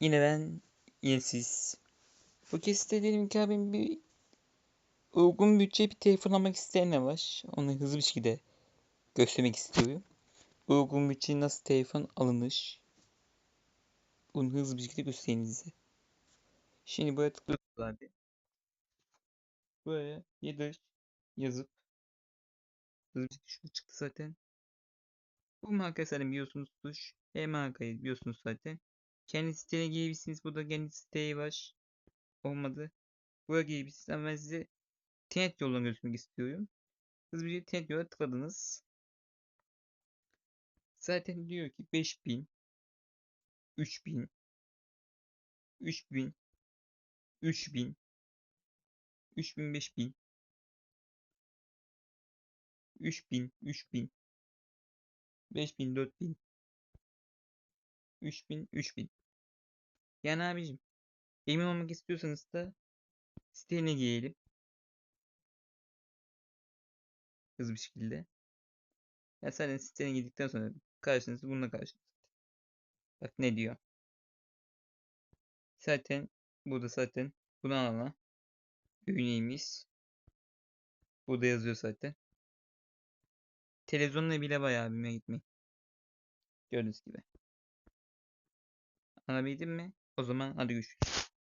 Yine ben, yine siz. Bu kesite dedim ki abim bir uygun bütçe bir telefon almak isteyen de var. Onu hızlı bir şekilde göstermek istiyorum. Uygun bütçe nasıl telefon alınır? Bunu hızlı bir şekilde göstereyim size. Şimdi buraya tıklıyorsunuz abi. Buraya yedir yazıp hızlı bir şekilde şu çıktı zaten. Bu marka zaten biliyorsunuzdur. E markayı biliyorsunuz zaten. Kendi sitene girebilirsiniz. Burada kendi siteyi var. Olmadı. Buraya girebilirsiniz ama ben size Tenet yolunu göstermek istiyorum. Hızlı bir Tenet yola tıkladınız. Zaten diyor ki 5000 3000 3000 3000 3000 5000 3000 3000 5000 4000 3000 3000 Yani abicim emin olmak istiyorsanız da sitene girelim. Hızlı bir şekilde. Ya zaten sitene girdikten sonra karşınızda bununla karşınızda. Bak ne diyor. Zaten burada zaten bunu alana ürüneyimiz. Burada yazıyor zaten. Televizyonla bile bayağı abime gitmeyin. Gördüğünüz gibi. Anlabildim mi? O zaman hadi görüşürüz.